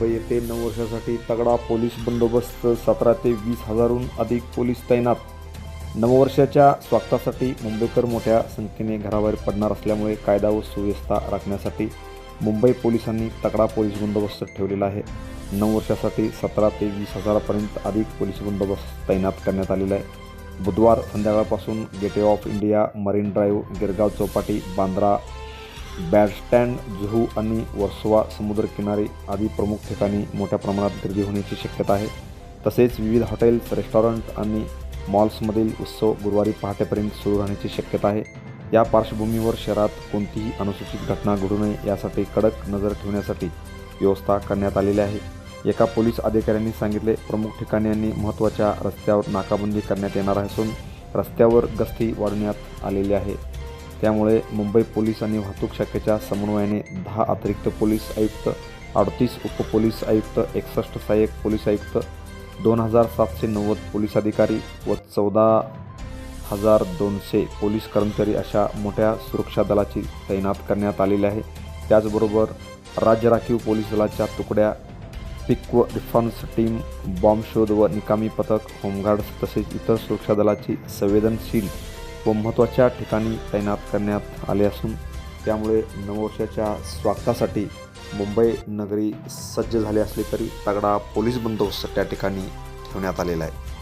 मुंबई येथे नऊ वर्षासाठी तगडा पोलीस बंदोबस्त सतरा ते वीस हजारहून अधिक पोलीस तैनात. नववर्षाच्या स्वागतासाठी मुंबईकर मोठ्या संख्येने घराबाहेर पडणार असल्यामुळे कायदा व सुव्यवस्था राखण्यासाठी मुंबई पोलिसांनी तगडा पोलीस बंदोबस्त ठेवलेला आहे. नऊ वर्षासाठी सतरा ते वीस हजारापर्यंत अधिक पोलीस बंदोबस्त तैनात करण्यात आलेला आहे. बुधवार संध्याकाळपासून Gateway of India Marine Drive Girgaon Chowpatty Bandra Bandstand Juhu आणि वर्सोवा समुद्रकिनारे आदी प्रमुख ठिकाणी मोठ्या प्रमाणात गर्दी होण्याची शक्यता आहे. तसेच विविध हॉटेल्स रेस्टॉरंट आणि मॉल्समधील उत्सव गुरुवारी पहाटेपर्यंत सुरू राहण्याची शक्यता आहे. या पार्श्वभूमीवर शहरात कोणतीही अनुसूचित घटना घडू नये यासाठी कडक नजर ठेवण्यासाठी व्यवस्था करण्यात आलेली आहे. एका पोलीस अधिकाऱ्यांनी सांगितले प्रमुख ठिकाणी आणि महत्त्वाच्या रस्त्यावर नाकाबंदी करण्यात येणार असून रस्त्यावर गस्ती वाढवण्यात आलेली आहे. त्यामुळे मुंबई पोलीस आणि वाहतूक शाखेच्या समन्वयाने दहा अतिरिक्त पोलीस आयुक्त अडतीस उपपोलीस आयुक्त एकसष्ट सहाय्यक पोलीस आयुक्त दोन हजार सातशे नव्वद पोलीस अधिकारी व चौदा हजार दोनशे पोलीस कर्मचारी अशा मोठ्या सुरक्षा दलाची तैनात करण्यात आलेली आहे. त्याचबरोबर राज्य राखीव पोलीस दलाच्या तुकड्या पिक व रिस्पॉन्स टीम बॉम्ब शोध व निकामी पथक होमगार्ड्स तसेच इतर सुरक्षा दलाची संवेदनशील व महत्त्वाच्या ठिकाणी तैनात करण्यात आले असून त्यामुळे नववर्षाच्या स्वागतासाठी मुंबई नगरी सज्ज झाली असली तरी तगडा पोलीस बंदोबस्त त्या ठिकाणी ठेवण्यात आलेला आहे.